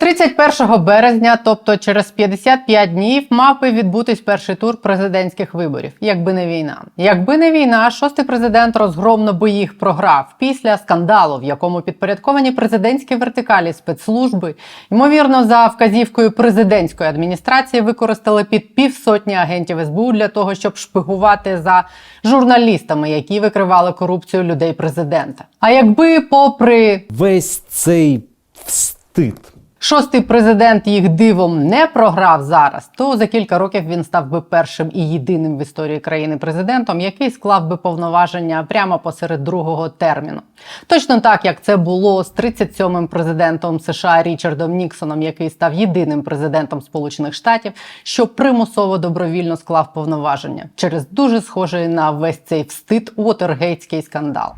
31 березня, тобто через 55 днів, мав би відбутись перший тур президентських виборів, якби не війна. Якби не війна, шостий президент розгромно би їх програв після скандалу, в якому підпорядковані президентські вертикалі спецслужби, ймовірно, за вказівкою президентської адміністрації використали під півсотні агентів СБУ для того, щоб шпигувати за журналістами, які викривали корупцію людей президента. А якби, попри весь цей встид. Шостий президент їх дивом не програв зараз, то за кілька років він став би першим і єдиним в історії країни президентом, який склав би повноваження прямо посеред другого терміну. Точно так, як це було з 37-м президентом США Річардом Ніксоном, який став єдиним президентом Сполучених Штатів, що примусово добровільно склав повноваження через дуже схожий на весь цей встид Уотергейтський скандал.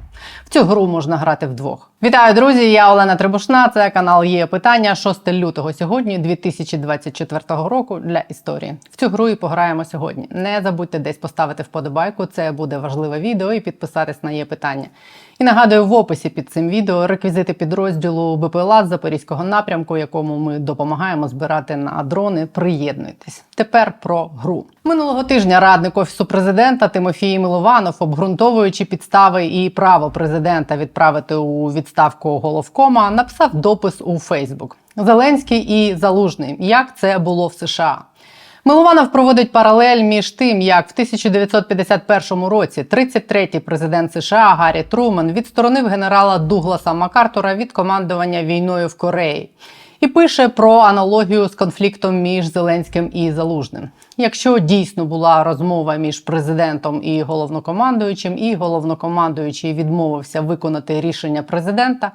В цю гру можна грати вдвох. Вітаю, друзі! Я Олена Трибушна. Це канал є питання 6 лютого сьогодні, 2024 року для історії. В цю гру і пограємо сьогодні. Не забудьте десь поставити вподобайку. Це буде важливе відео і підписатись на є питання. І нагадую, в описі під цим відео реквізити підрозділу БПЛА з Запорізького напрямку, якому ми допомагаємо збирати на дрони. Приєднуйтесь. Тепер про гру минулого тижня. Радник офісу президента Тимофій Милованов, обґрунтовуючи підстави і право президента відправити у відставку головкома, написав допис у Фейсбук. Зеленський і Залужний. Як це було в США? Милованов проводить паралель між тим, як в 1951 році 33-й президент США Гаррі Труман відсторонив генерала Дугласа Макартура від командування війною в Кореї. І пише про аналогію з конфліктом між Зеленським і Залужним. Якщо дійсно була розмова між президентом і головнокомандуючим, і головнокомандуючий відмовився виконати рішення президента,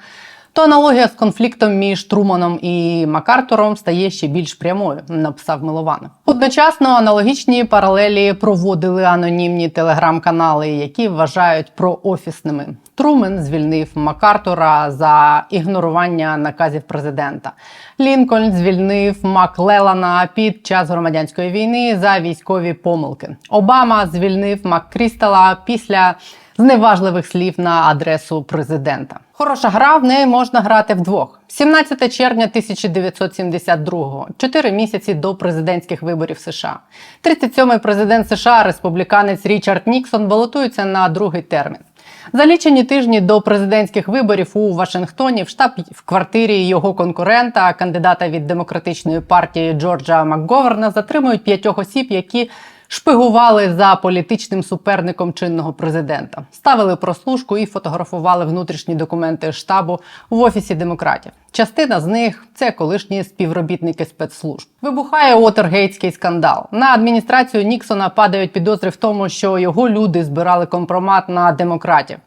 то аналогія з конфліктом між Труманом і Макартуром стає ще більш прямою, написав Милованов. Одночасно аналогічні паралелі проводили анонімні телеграм-канали, які вважають проофісними. Трумен звільнив Макартура за ігнорування наказів президента. Лінкольн звільнив Маклелана під час громадянської війни за військові помилки. Обама звільнив Маккрістала після зневажливих слів на адресу президента. Хороша гра в неї можна грати вдвох. 17 червня 1972-го, чотири місяці до президентських виборів США. 37-й президент США, республіканець Річард Ніксон, балотується на другий термін. За лічені тижні до президентських виборів у Вашингтоні в штаб в квартирі його конкурента, кандидата від демократичної партії Джорджа Макговерна, затримують п'ятьох осіб, які шпигували за політичним суперником чинного президента, ставили прослушку і фотографували внутрішні документи штабу в офісі демократів. Частина з них це колишні співробітники спецслужб. Вибухає Уотергейтський скандал. На адміністрацію Ніксона падають підозри в тому, що його люди збирали компромат на демократів.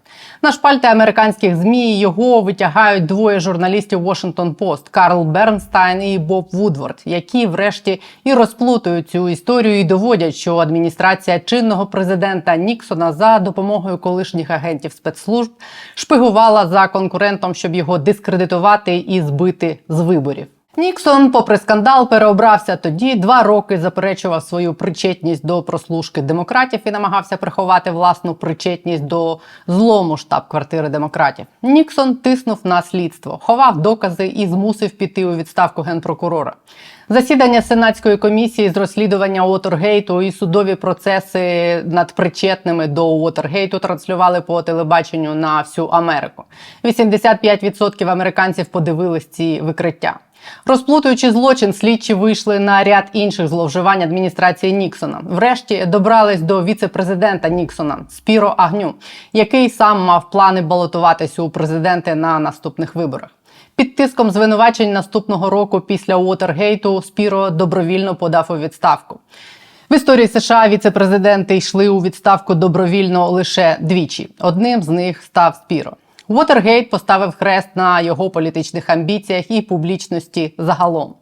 На шпальти американських змі його витягають двоє журналістів Washington Post – Карл Бернстайн і Боб Вудворд, які, врешті, і розплутують цю історію і доводять, що адміністрація чинного президента Ніксона за допомогою колишніх агентів спецслужб шпигувала за конкурентом, щоб його дискредитувати і збити з виборів. Ніксон, попри скандал, переобрався тоді. Два роки заперечував свою причетність до прослушки демократів і намагався приховати власну причетність до злому штаб-квартири демократів. Ніксон тиснув на слідство, ховав докази і змусив піти у відставку генпрокурора. Засідання сенатської комісії з розслідування Уотергейту і судові процеси над причетними до Уотергейту транслювали по телебаченню на всю Америку. 85% американців подивились ці викриття. Розплутуючи злочин, слідчі вийшли на ряд інших зловживань адміністрації Ніксона. Врешті добрались до віце-президента Ніксона Спіро Агню, який сам мав плани балотуватися у президенти на наступних виборах. Під тиском звинувачень наступного року після Уотергейту Спіро добровільно подав у відставку. В історії США віце-президенти йшли у відставку добровільно лише двічі. Одним з них став Спіро. Уотергейт поставив хрест на його політичних амбіціях і публічності загалом.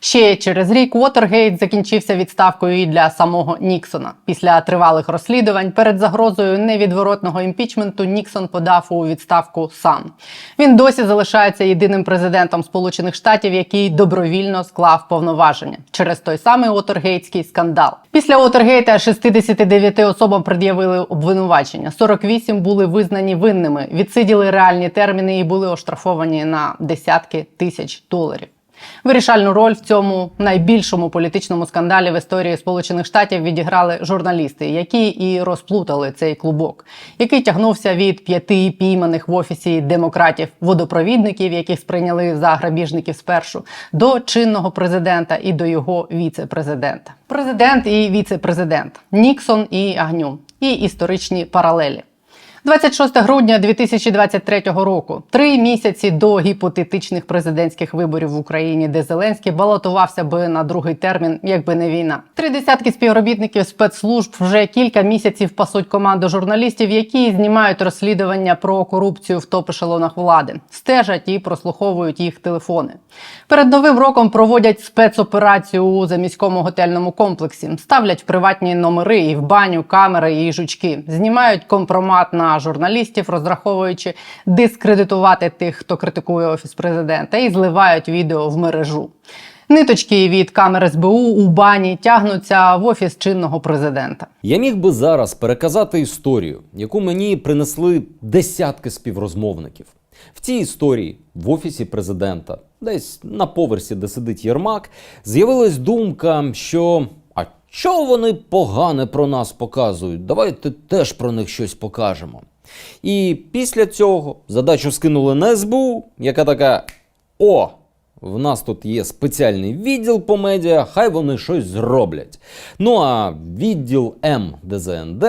Ще через рік Уотергейт закінчився відставкою і для самого Ніксона. Після тривалих розслідувань перед загрозою невідворотного імпічменту Ніксон подав у відставку сам. Він досі залишається єдиним президентом Сполучених Штатів, який добровільно склав повноваження через той самий Уотергейтський скандал. Після Уотергейта 69 особам пред'явили обвинувачення. 48 були визнані винними, відсиділи реальні терміни і були оштрафовані на десятки тисяч доларів. Вирішальну роль в цьому найбільшому політичному скандалі в історії Сполучених Штатів відіграли журналісти, які і розплутали цей клубок, який тягнувся від п'яти пійманих в офісі демократів водопровідників, яких сприйняли за грабіжників спершу, до чинного президента і до його віце-президента. Президент і віце-президент Ніксон і Агню, і історичні паралелі. 26 грудня 2023 року, три місяці до гіпотетичних президентських виборів в Україні, де Зеленський балотувався би на другий термін, якби не війна. Три десятки співробітників спецслужб вже кілька місяців пасуть команду журналістів, які знімають розслідування про корупцію в топ-ешелонах влади, стежать і прослуховують їх телефони. Перед новим роком проводять спецоперацію у заміському готельному комплексі, ставлять приватні номери і в баню камери і жучки, знімають компромат на журналістів, розраховуючи дискредитувати тих, хто критикує офіс президента, і зливають відео в мережу. Ниточки від камер СБУ у бані тягнуться в офіс чинного президента. Я міг би зараз переказати історію, яку мені принесли десятки співрозмовників. В цій історії в офісі президента, десь на поверсі, де сидить Єрмак, з'явилась думка, що а що вони погане про нас показують? Давайте теж про них щось покажемо. І після цього задачу скинули на СБУ, яка така: О! В нас тут є спеціальний відділ по медіа, хай вони щось зроблять. Ну а відділ МДЗНД,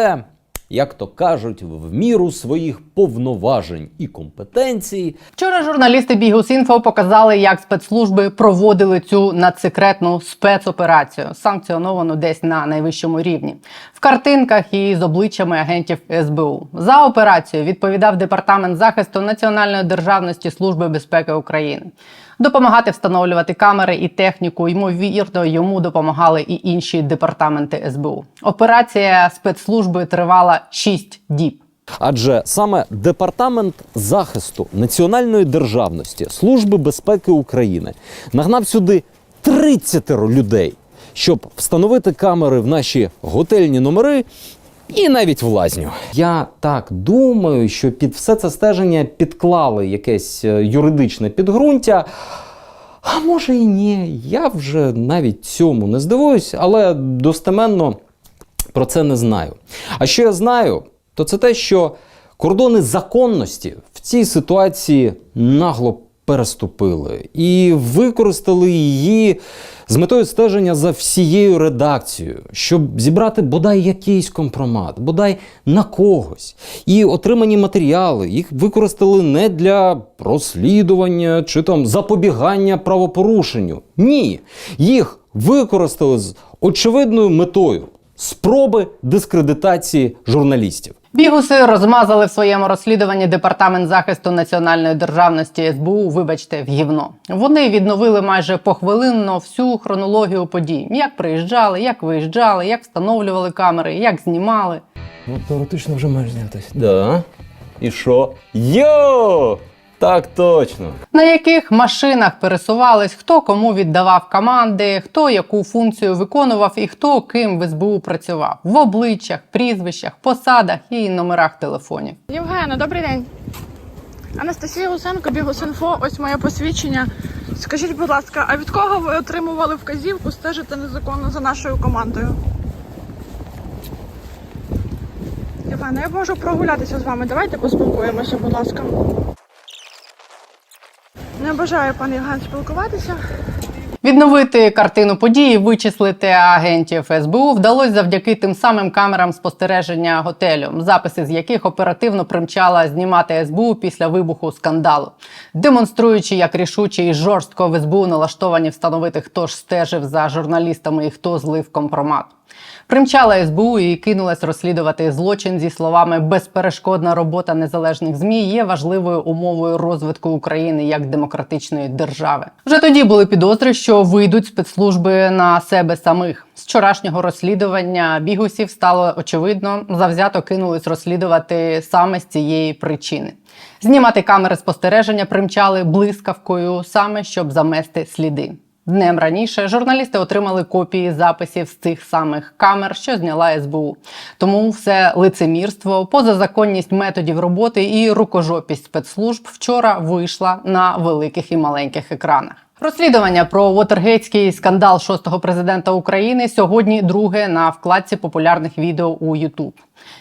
як то кажуть, в міру своїх повноважень і компетенцій, Вчора журналісти Бігус.Інфо показали, як спецслужби проводили цю надсекретну спецоперацію, санкціоновану десь на найвищому рівні, в картинках і з обличчями агентів СБУ. За операцію відповідав департамент захисту національної державності Служби безпеки України. Допомагати встановлювати камери і техніку, ймовірно, йому допомагали і інші департаменти СБУ. Операція спецслужби тривала 6 діб. Адже саме департамент захисту національної державності Служби безпеки України нагнав сюди 30 людей, щоб встановити камери в наші готельні номери. І навіть в лазню. Я так думаю, що під все це стеження підклали якесь е, юридичне підґрунтя. А може і ні. Я вже навіть цьому не здивуюсь, але достеменно про це не знаю. А що я знаю, то це те, що кордони законності в цій ситуації нагло переступили і використали її з метою стеження за всією редакцією, щоб зібрати бодай якийсь компромат, бодай на когось. І отримані матеріали їх використали не для розслідування чи там запобігання правопорушенню. Ні, їх використали з очевидною метою спроби дискредитації журналістів. Бігуси розмазали в своєму розслідуванні департамент захисту національної державності СБУ. Вибачте, в гівно. Вони відновили майже похвилинно всю хронологію подій: як приїжджали, як виїжджали, як встановлювали камери, як знімали. Ну, теоретично вже маєш знятися. Да. І що? Йо! Так точно. На яких машинах пересувались, хто кому віддавав команди, хто яку функцію виконував і хто ким в СБУ працював в обличчях, прізвищах, посадах і номерах телефонів. Євгена, добрий день. Анастасія Гусенко, Бігусинфо, ось моє посвідчення. Скажіть, будь ласка, а від кого ви отримували вказівку стежити незаконно за нашою командою? Євгена, я можу прогулятися з вами. Давайте поспілкуємося, будь ласка. Не бажаю, пан Євген, спілкуватися. Відновити картину події, вичислити агентів СБУ вдалося завдяки тим самим камерам спостереження готелю, записи з яких оперативно примчала знімати СБУ після вибуху скандалу, демонструючи, як рішуче і жорстко в СБУ налаштовані встановити, хто ж стежив за журналістами і хто злив компромат. Примчала СБУ і кинулась розслідувати злочин зі словами безперешкодна робота незалежних змі є важливою умовою розвитку України як демократичної держави. Вже тоді були підозри, що вийдуть спецслужби на себе самих. З вчорашнього розслідування бігусів стало очевидно, завзято кинулись розслідувати саме з цієї причини. Знімати камери спостереження примчали блискавкою саме щоб замести сліди. Днем раніше журналісти отримали копії записів з цих самих камер, що зняла СБУ. Тому все лицемірство, позазаконність методів роботи і рукожопість спецслужб вчора вийшла на великих і маленьких екранах. Розслідування про Вотергейтський скандал шостого президента України сьогодні друге на вкладці популярних відео у YouTube.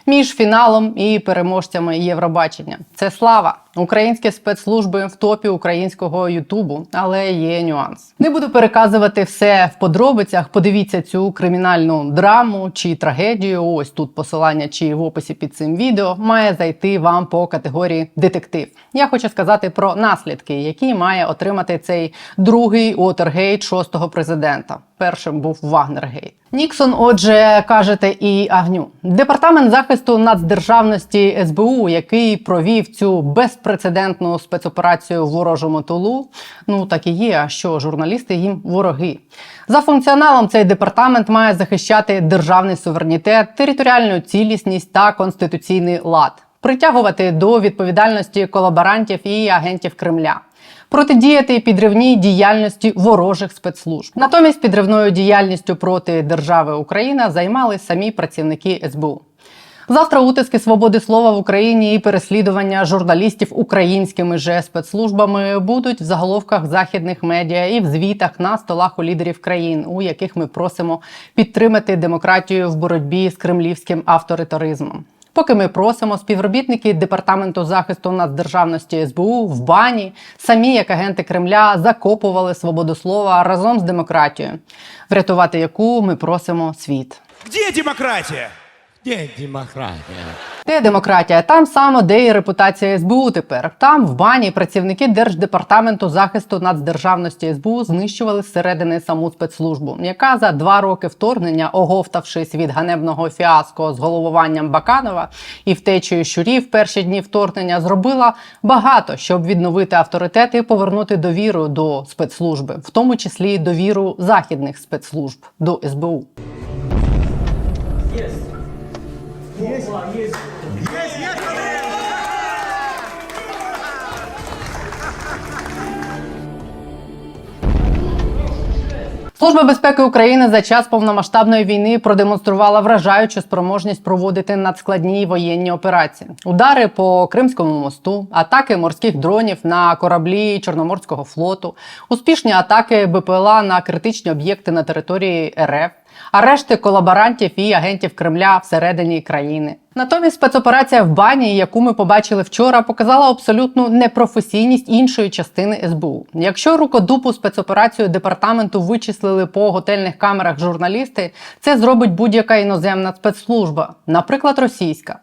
Між фіналом і переможцями Євробачення. Це слава. Українські спецслужби в топі українського Ютубу, але є нюанс. Не буду переказувати все в подробицях. Подивіться цю кримінальну драму чи трагедію. Ось тут посилання чи в описі під цим відео має зайти вам по категорії детектив. Я хочу сказати про наслідки, які має отримати цей другий Уотергейт шостого президента. Першим був Вагнергейт. Ніксон, отже, кажете, і Агню. Департамент захисту нацдержавності СБУ, який провів цю безпрецедентну спецоперацію ворожому тулу. Ну так і є. А що журналісти їм вороги? За функціоналом цей департамент має захищати державний суверенітет, територіальну цілісність та конституційний лад, притягувати до відповідальності колаборантів і агентів Кремля протидіяти підривній діяльності ворожих спецслужб. Натомість підривною діяльністю проти держави Україна займали самі працівники СБУ. Завтра утиски свободи слова в Україні і переслідування журналістів українськими же спецслужбами будуть в заголовках західних медіа і в звітах на столах у лідерів країн, у яких ми просимо підтримати демократію в боротьбі з кремлівським авторитаризмом. Поки ми просимо співробітники департаменту захисту нацдержавності СБУ в бані, самі як агенти Кремля закопували свободу слова разом з демократією, врятувати яку ми просимо світ. Де демократія? Де демократия? Де демократія? Там само, де і репутація СБУ тепер. Там в бані працівники Держдепартаменту захисту нацдержавності СБУ знищували зсередини саму спецслужбу, яка за два роки вторгнення, оговтавшись від ганебного фіаско з головуванням Баканова і втечею щурів перші дні вторгнення, зробила багато, щоб відновити авторитет і повернути довіру до спецслужби, в тому числі довіру західних спецслужб до СБУ. Служба безпеки України за час повномасштабної війни продемонструвала вражаючу спроможність проводити надскладні воєнні операції: удари по Кримському мосту, атаки морських дронів на кораблі Чорноморського флоту, успішні атаки БПЛА на критичні об'єкти на території РФ. Арешти колаборантів і агентів Кремля всередині країни. Натомість спецоперація в бані, яку ми побачили вчора, показала абсолютну непрофесійність іншої частини СБУ. Якщо рукодупу спецоперацію департаменту вичислили по готельних камерах журналісти, це зробить будь-яка іноземна спецслужба, наприклад, російська.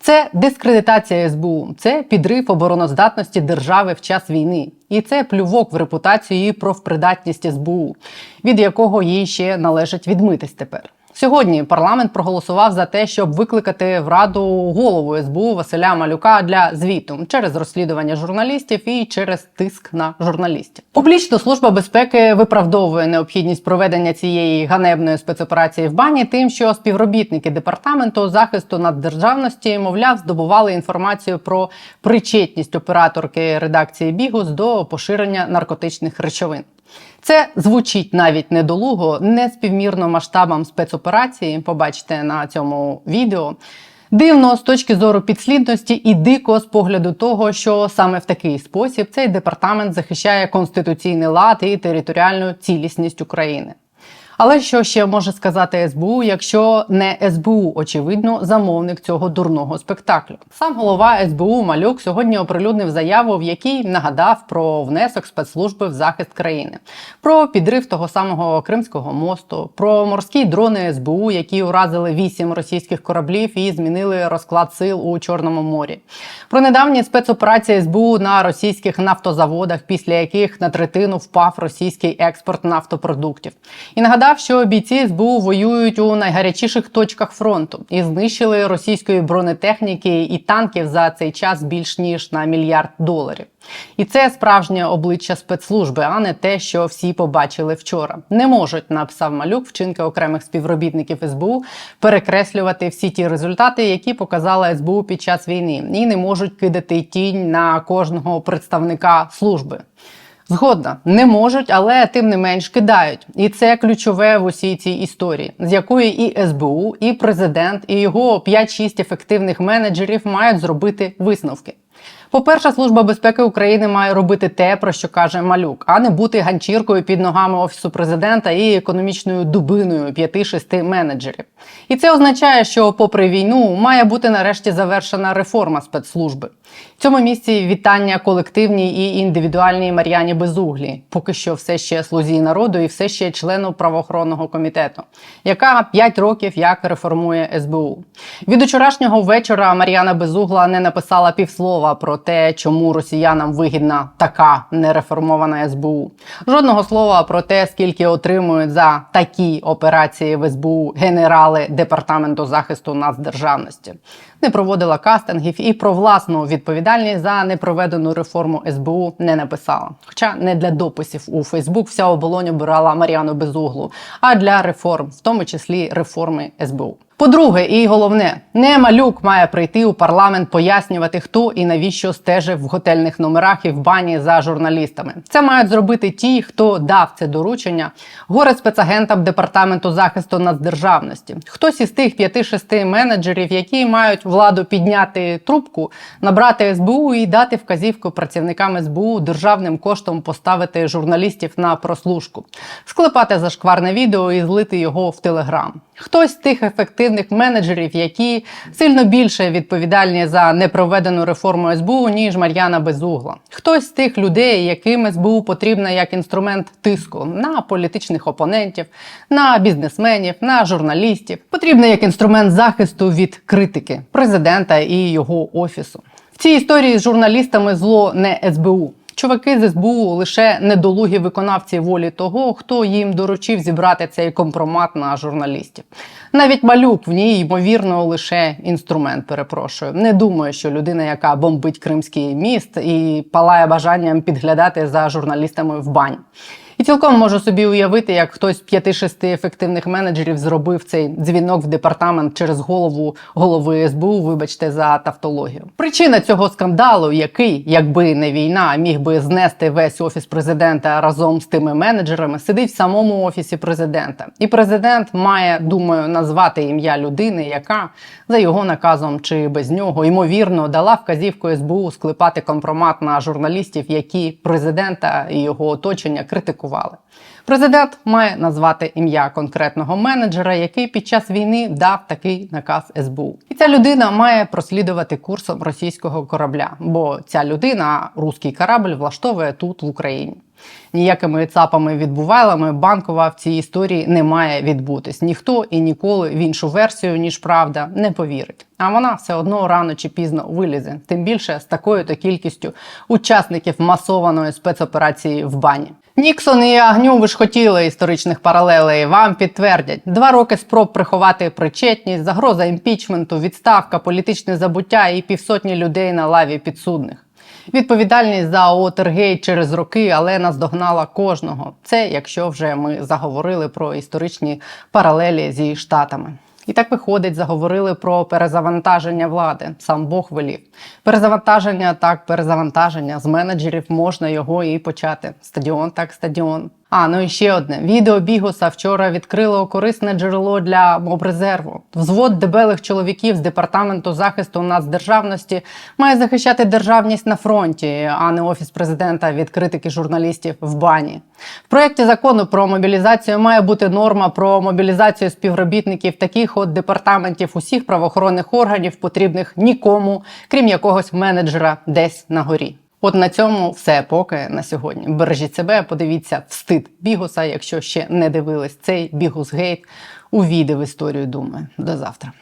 Це дискредитація СБУ, це підрив обороноздатності держави в час війни, і це плювок в репутацію і профпридатність СБУ, від якого їй ще належить відмитись тепер. Сьогодні парламент проголосував за те, щоб викликати в раду голову СБУ Василя Малюка для звіту через розслідування журналістів і через тиск на журналістів. Публічно служба безпеки виправдовує необхідність проведення цієї ганебної спецоперації в бані, тим, що співробітники департаменту захисту наддержавності, мовляв, здобували інформацію про причетність операторки редакції Бігус до поширення наркотичних речовин. Це звучить навіть недолуго, не співмірно масштабам спецоперації. Побачите на цьому відео. Дивно з точки зору підслідності і дико з погляду того, що саме в такий спосіб цей департамент захищає конституційний лад і територіальну цілісність України. Але що ще може сказати СБУ, якщо не СБУ, очевидно, замовник цього дурного спектаклю? Сам голова СБУ Малюк сьогодні оприлюднив заяву, в якій нагадав про внесок спецслужби в захист країни, про підрив того самого Кримського мосту, про морські дрони СБУ, які уразили вісім російських кораблів і змінили розклад сил у Чорному морі, про недавні спецоперації СБУ на російських нафтозаводах, після яких на третину впав російський експорт нафтопродуктів, і нагадав, що бійці СБУ воюють у найгарячіших точках фронту і знищили російської бронетехніки і танків за цей час більш ніж на мільярд доларів. І це справжнє обличчя спецслужби, а не те, що всі побачили вчора. Не можуть, написав малюк, вчинки окремих співробітників СБУ перекреслювати всі ті результати, які показала СБУ під час війни, і не можуть кидати тінь на кожного представника служби. Згодна, не можуть, але тим не менш кидають. І це ключове в усій цій історії, з якої і СБУ, і президент, і його 5-6 ефективних менеджерів мають зробити висновки. По-перше, служба безпеки України має робити те, про що каже Малюк, а не бути ганчіркою під ногами офісу президента і економічною дубиною п'яти-шести менеджерів. І це означає, що, попри війну, має бути нарешті завершена реформа спецслужби. В цьому місці вітання колективній і індивідуальній Мар'яні Безуглі, поки що все ще слузі народу і все ще члену правоохоронного комітету, яка 5 років як реформує СБУ. Від учорашнього вечора Мар'яна Безугла не написала півслова про те, чому росіянам вигідна така нереформована СБУ. Жодного слова про те, скільки отримують за такі операції в СБУ генерали департаменту захисту нацдержавності. Не проводила кастингів і про власну відповідальність за непроведену реформу СБУ не написала. Хоча не для дописів у Фейсбук вся оболонь обирала Маріану Безуглу, а для реформ, в тому числі реформи СБУ. По-друге, і головне, не малюк має прийти у парламент пояснювати, хто і навіщо стежив в готельних номерах і в бані за журналістами. Це мають зробити ті, хто дав це доручення горе спецагентам департаменту захисту нацдержавності. Хтось із тих п'яти-шести менеджерів, які мають владу підняти трубку, набрати СБУ і дати вказівку працівникам СБУ державним коштом поставити журналістів на прослушку, склепати зашкварне відео і злити його в телеграм. Хтось з тих ефективних менеджерів, які сильно більше відповідальні за непроведену реформу СБУ, ніж Мар'яна Безугла. Хтось з тих людей, яким СБУ потрібна як інструмент тиску на політичних опонентів, на бізнесменів, на журналістів, потрібна як інструмент захисту від критики президента і його офісу. В цій історії з журналістами зло не СБУ. Чуваки з СБУ лише недолугі виконавці волі того, хто їм доручив зібрати цей компромат на журналістів. Навіть малюк в ній, ймовірно, лише інструмент. Перепрошую. Не думаю, що людина, яка бомбить Кримський міст і палає бажанням підглядати за журналістами в бані. І цілком можу собі уявити, як хтось з п'яти-шести ефективних менеджерів зробив цей дзвінок в департамент через голову голови СБУ. Вибачте за тавтологію. Причина цього скандалу, який, якби не війна, міг би знести весь офіс президента разом з тими менеджерами, сидить в самому офісі президента. І президент має, думаю, назвати ім'я людини, яка за його наказом чи без нього ймовірно дала вказівку СБУ склепати компромат на журналістів, які президента і його оточення критикували. Президент має назвати ім'я конкретного менеджера, який під час війни дав такий наказ СБУ. І ця людина має прослідувати курсом російського корабля, бо ця людина, руський корабль, влаштовує тут в Україні. Ніякими цапами відбувайлами банкова в цій історії не має відбутись. Ніхто і ніколи в іншу версію, ніж правда, не повірить. А вона все одно рано чи пізно вилізе. Тим більше з такою то кількістю учасників масованої спецоперації в бані. Ніксон і Агню, ви ж хотіли історичних паралелей. Вам підтвердять два роки спроб приховати причетність, загроза імпічменту, відставка, політичне забуття і півсотні людей на лаві підсудних. Відповідальність за Уотергейт через роки, але наздогнала кожного. Це якщо вже ми заговорили про історичні паралелі зі штатами. І так виходить, заговорили про перезавантаження влади. Сам Бог велів. Перезавантаження так, перезавантаження. З менеджерів можна його і почати. Стадіон так, стадіон. А, ну і ще одне. Відео Бігуса вчора відкрило корисне джерело для мобрезерву. Взвод дебелих чоловіків з департаменту захисту нацдержавності має захищати державність на фронті, а не офіс президента від критики журналістів в бані. В проєкті закону про мобілізацію має бути норма про мобілізацію співробітників таких от департаментів усіх правоохоронних органів, потрібних нікому, крім якогось менеджера десь на горі. От на цьому все поки на сьогодні. Бережіть себе, подивіться встид бігуса, якщо ще не дивились цей бігус гейт. Увійде в історію. Думаю, до завтра.